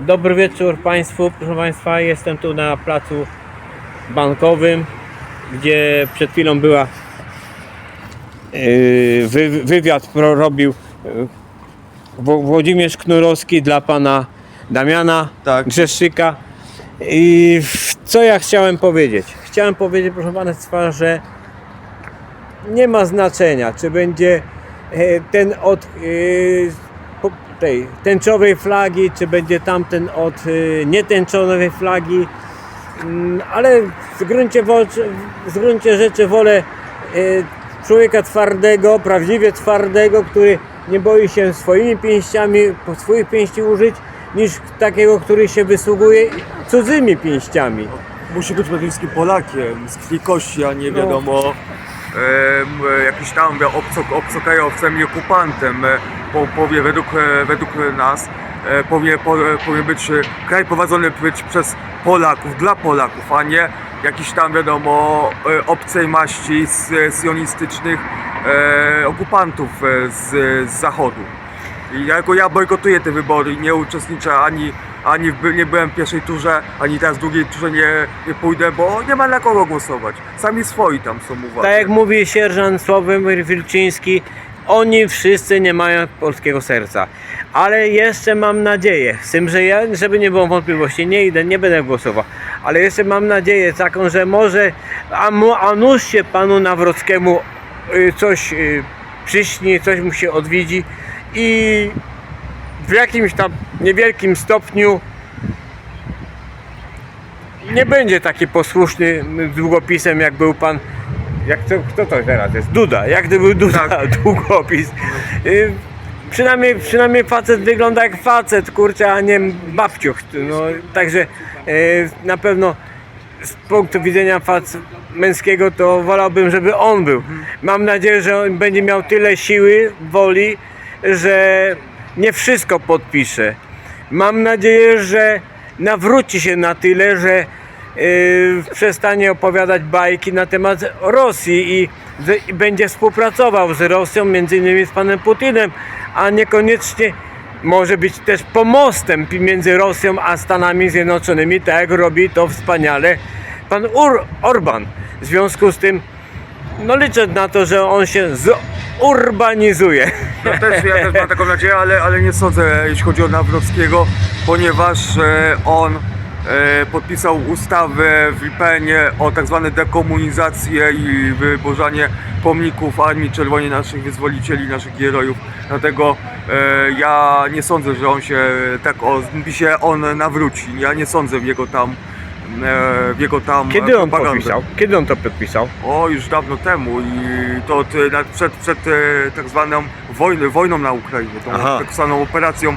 Dobry wieczór Państwu. Proszę Państwa, jestem tu na placu bankowym, gdzie przed chwilą była yy, wy, wywiad pro, robił yy, Wło- Włodzimierz Knurowski dla pana Damiana Tak. Grzeszczyka. I co ja chciałem powiedzieć? Chciałem powiedzieć, proszę Państwa, że nie ma znaczenia, czy będzie e, ten od e, tej tęczowej flagi, czy będzie tamten od e, nietęczowej flagi, Mm, ale w gruncie, w gruncie rzeczy wolę e, człowieka twardego, prawdziwie twardego, który nie boi się swoimi pięściami, swoich pięści użyć, niż takiego, który się wysługuje cudzymi pięściami. Musi być przede wszystkim Polakiem, z krwi kości, a nie No. wiadomo em, jakiś tam obcok, obcokrajowcem i okupantem. E, Po, powie według, e, według nas e, powie, po, e, powinien być e, kraj prowadzony być przez Polaków, dla Polaków, a nie jakiś tam wiadomo e, obcej maści sionistycznych e, okupantów e, z, z zachodu. I jako ja bojkotuję te wybory nie uczestniczę ani, ani nie byłem w pierwszej turze, ani teraz w drugiej turze nie, nie pójdę, bo nie ma na kogo głosować. Sami swoi tam są uważni. Tak jak mówi sierżant Sławomir Wilczyński, oni wszyscy nie mają polskiego serca. Ale jeszcze mam nadzieję, z tym, że ja, żeby nie było wątpliwości, nie idę, nie będę głosował, ale jeszcze mam nadzieję taką, że może a, a nuż się panu Nawrockiemu y, coś y, przyśni, coś mu się odwiedzi i w jakimś tam niewielkim stopniu nie będzie taki posłuszny długopisem, jak był pan. Jak to, kto to teraz jest? Duda. Jak gdyby był Duda Tak. długopis. Y, przynajmniej, przynajmniej facet wygląda jak facet, kurczę, a nie babciuch. No, także y, na pewno z punktu widzenia fac męskiego to wolałbym, żeby on był. Mam nadzieję, że on będzie miał tyle siły, woli, że nie wszystko podpisze. Mam nadzieję, że nawróci się na tyle, że yy, przestanie opowiadać bajki na temat Rosji i, że- i będzie współpracował z Rosją, między innymi z panem Putinem, a niekoniecznie może być też pomostem między Rosją a Stanami Zjednoczonymi, tak jak robi to wspaniale pan Ur Orban. W związku z tym, no liczę na to, że on się zurbanizuje. No też, ja też mam taką nadzieję, ale, ale nie sądzę, jeśli chodzi o Nawrockiego, ponieważ e, on e, podpisał ustawę w Lipenie o tak zwane dekomunizację i wyburzanie pomników Armii Czerwonej naszych wyzwolicieli, naszych herojów. Dlatego e, ja nie sądzę, że on się tak o, się on nawróci. Ja nie sądzę w jego tam e, w jego tam Kiedy on propagandę. podpisał? Kiedy on to podpisał? O, już dawno temu i to od, na- przed, przed e, tak zwaną wojny, wojną na Ukrainie, tą Aha. tak zwaną operacją, e,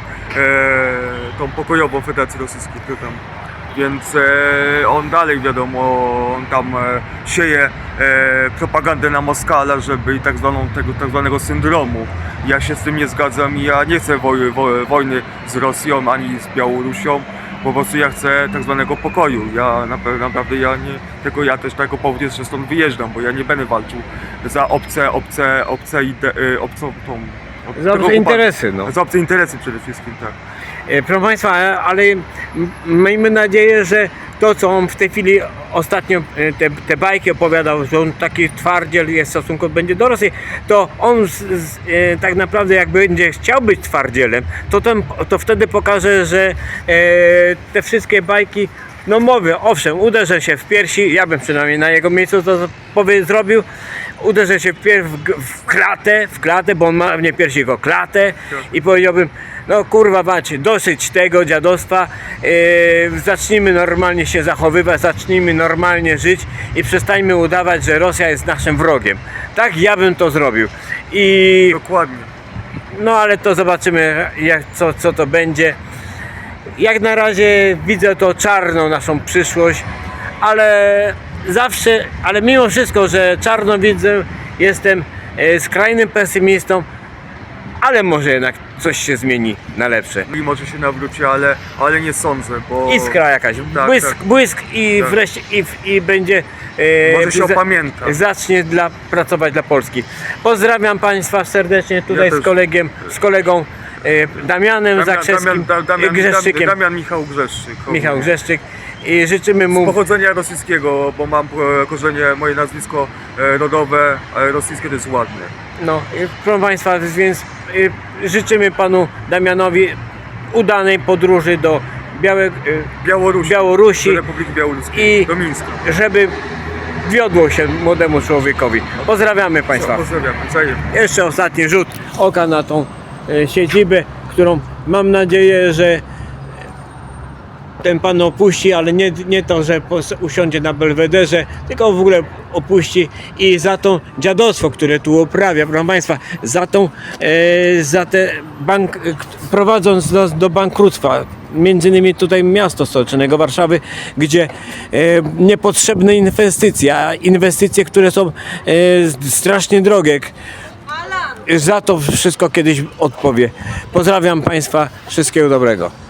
tą pokojową Federacji Rosyjskiej, tam. Więc e, on dalej wiadomo, on tam e, sieje e, propagandę na Moskala, żeby i tak, zwaną, tego, tak zwanego syndromu. Ja się z tym nie zgadzam i ja nie chcę woj, wo, wojny z Rosją ani z Białorusią. Po prostu ja chcę tak zwanego pokoju. Ja naprawdę, ja nie, tylko ja też tego powód jest, że stąd wyjeżdżam, bo ja nie będę walczył za obce, obce, obce, ide, y, obcą tą. ob- Za obce interesy, no. Za obce interesy przede wszystkim, tak. E, Proszę Państwa, ale miejmy nadzieję, że to, co on w tej chwili ostatnio e, te, te bajki opowiadał, że on taki twardziel jest w stosunku będzie do Rosji, to on z, z, e, tak naprawdę jak będzie chciał być twardzielem, to, ten, to wtedy pokaże, że e, te wszystkie bajki no mówię, owszem, uderzę się w piersi, ja bym przynajmniej na jego miejscu to zrobił, uderzę się w, w klatę, w klatę, bo on ma nie piersi, tylko klatę i powiedziałbym, no kurwa macie, dosyć tego dziadostwa, yy, zacznijmy normalnie się zachowywać, zacznijmy normalnie żyć i przestańmy udawać, że Rosja jest naszym wrogiem. Tak ja bym to zrobił. I Dokładnie. no ale to zobaczymy, jak, co, co to będzie. Jak na razie widzę to czarną naszą przyszłość, ale zawsze, ale mimo wszystko, że czarno widzę, jestem e, skrajnym pesymistą, ale może jednak coś się zmieni na lepsze. I może się nawróci, ale, ale nie sądzę, bo Iskra jakaś, Tak, błysk, tak. błysk i Tak. wreszcie i, i będzie e, może się opamięta. zacznie dla, pracować dla Polski. Pozdrawiam Państwa serdecznie tutaj Ja z kolegiem, z kolegą e, Damianem Zakrzewskim Damian, Da- Damian, i Grzeszczykiem. Damian Michał Grzeszczyk. Michał Grzeszczyk i życzymy Z mu pochodzenia rosyjskiego, bo mam e, korzenie, moje nazwisko e, rodowe, ale rosyjskie to jest ładne. No, proszę Państwa, więc życzymy Panu Damianowi udanej podróży do Białe, Białorusi. Białorusi Do Republiki Białoruskiej. i- Do Mińska. żeby wiodło się młodemu człowiekowi. Pozdrawiamy Państwa. Pozdrawiam. Wzajemnie. Jeszcze ostatni rzut oka na tą siedzibę, którą mam nadzieję, że ten pan opuści, ale nie, nie to, że usiądzie na belwederze, tylko w ogóle opuści i za to dziadostwo, które tu uprawia, proszę Państwa, za tą, e, za te bank, e, prowadząc do, do bankructwa, między innymi tutaj miasto stolicznego Warszawy, gdzie e, niepotrzebne inwestycje, a inwestycje, które są e, strasznie drogie, za to wszystko kiedyś odpowie. Pozdrawiam Państwa, wszystkiego dobrego.